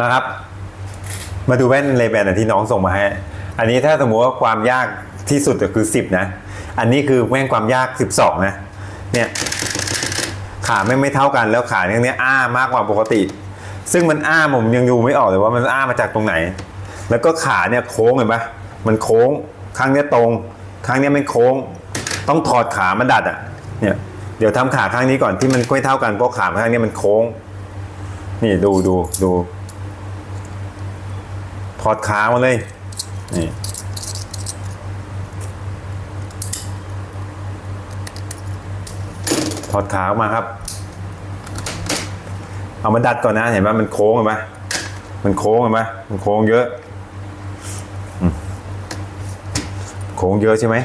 นะครับ มาดูแว่นเลแบนที่น้องส่งมาให้ อันนี้ถ้าสมมติว่าความยากที่สุดก็คือ 10 นะ อันนี้คือแว่นความยาก 12 นะ เนี่ยขาไม่ไม่เท่ากันแล้วขาเนี่ยเนี้ยอ้ามากกว่าปกติ ซึ่งมันอ้าผมยังดูไม่ออกเลยว่ามันอ้ามาจากตรงไหน แล้วก็ขาเนี่ยโค้งเห็นปะมันโค้งข้างเนี้ยตรงข้างเนี้ยไม่โค้ง ต้องถอดขามาดัดอะ เนี่ยเดี๋ยวทำขาข้างนี้ก่อนที่มันไม่เท่ากันเพราะขาข้างเนี้ยมันโค้ง นี่ดูดูดู อดขามาเลย นี่ถอดขาออกมาครับ เอามาดัดก่อนนะ เห็นไหมมันโค้งเห็นไหมมันโค้งเห็นไหมมันโค้งเยอะ โค้งเยอะใช่ไหม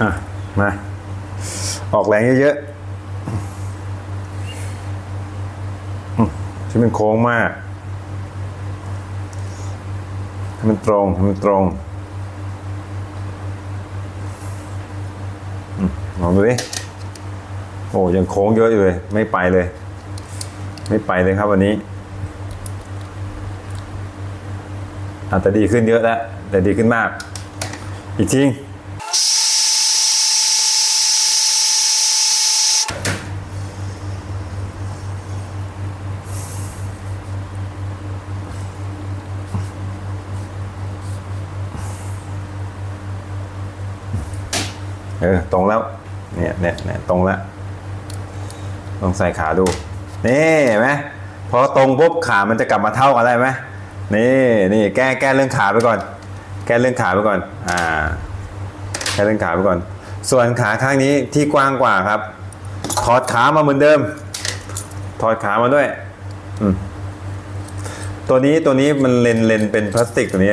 อะ มา ออกแรงเยอะๆ ที่มันโค้งมากให้มันตรงให้มันตรงมลองดูดิโอ้ยังโค้งเยอะอยู่เลย ไม่ไปเลย ไม่ไปเลยครับวันนี้อาจจะดีขึ้นเยอะแล้วแต่ดีขึ้นมาก อีกที เออตรงแล้วเนี่ยเนี่ยเนี่ยตรงแล้วลองใส่ขาดูนี่เห็นไหมพอตรงปุ๊บขามันจะกลับมาเท่ากันได้ไหมนี่นี่แก้แก้เรื่องขาไปก่อน แก้เรื่องขาไปก่อนอ่าแก้เรื่องขาไปก่อน ส่วนขาข้างนี้ที่กว้างกว่าครับ ถอดขามาเหมือนเดิม ถอดขามาด้วยอืมตัวนี้ตัวนี้มันเลนเลนเป็นพลาสติกตัวนี้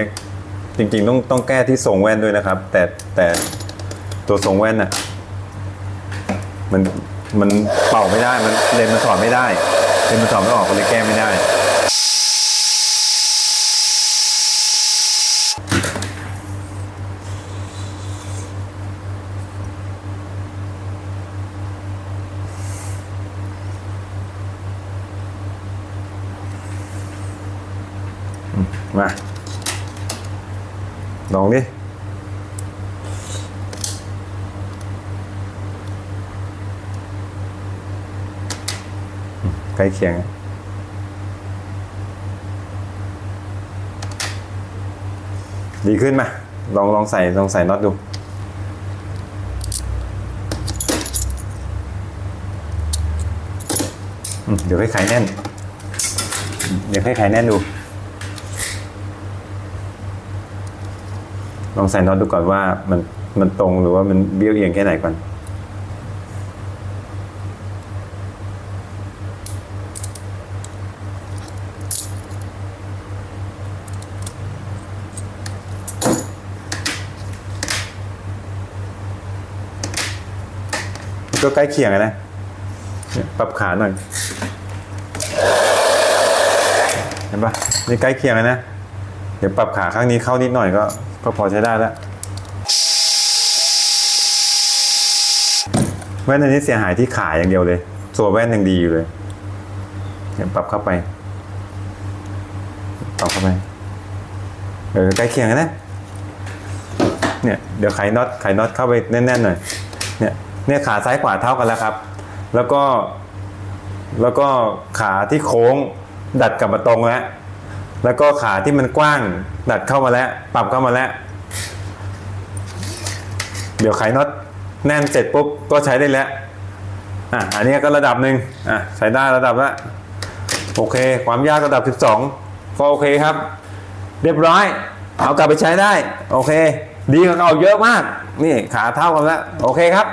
จริง ๆ ต้องต้องแก้ที่ทรงแว่นด้วยนะครับ แต่แต่ ตัวทรงแว่นน่ะมันมันเป่าไม่ได้มันเลนมันถอดไม่ได้เลนมันถอดไม่ออกก็เลยแก้ไม่ได้มมาลองดิ ล้เคียง ดีขึ้นไหมลองลองใส่ลองใส่น็อตดูเดี๋ยวให้ไขแน่น เดี๋ยวให้ไขแน่นดู ลองใส่น็อตดูก่อนว่ามันมันตรงหรือว่ามันเบี้ยวเอียงแค่ไหนก่อน ก็ใกล้เคียงอะนะปรับขาหน่อย เห็นปะนี่ใกล้เคียงอะนะ เดี๋ยวปรับขาข้างนี้เข้านิดหน่อยก็ก็พอใช้ได้แล้วแว่นอันนี้เสียหายที่ขาอย่างเดียวเลย ตัวแว่นยังดีอยู่เลยเดี๋ยวปรับเข้าไป ปรับเข้าไป เออใกล้เคียงกันนะ เนี่ยเดี๋ยวไขน็อตไขน็อตเข้าไปแน่นๆหน่อย เนี่ย เนี่ยขาซ้ายขวาเท่ากันแล้วครับ แล้วก็แล้วก็ขาที่โค้งดัดกลับมาตรงแล้ว แล้วก็ขาที่มันกว้าง ดัดเข้ามาแล้ว ปรับเข้ามาแล้ว เดี๋ยวไขน็อตแน่นเสร็จปุ๊บก็ใช้ได้แล้ว อะ อันนี้ก็ระดับหนึ่งอะ ใช้ได้ระดับละโอเค ความยากระดับ 12 ก็โอเคครับ เรียบร้อย เอากลับไปใช้ได้ โอเค ดีกว่าเก่าเยอะมาก นี่ขาเท่ากันแล้ว โอเคครับ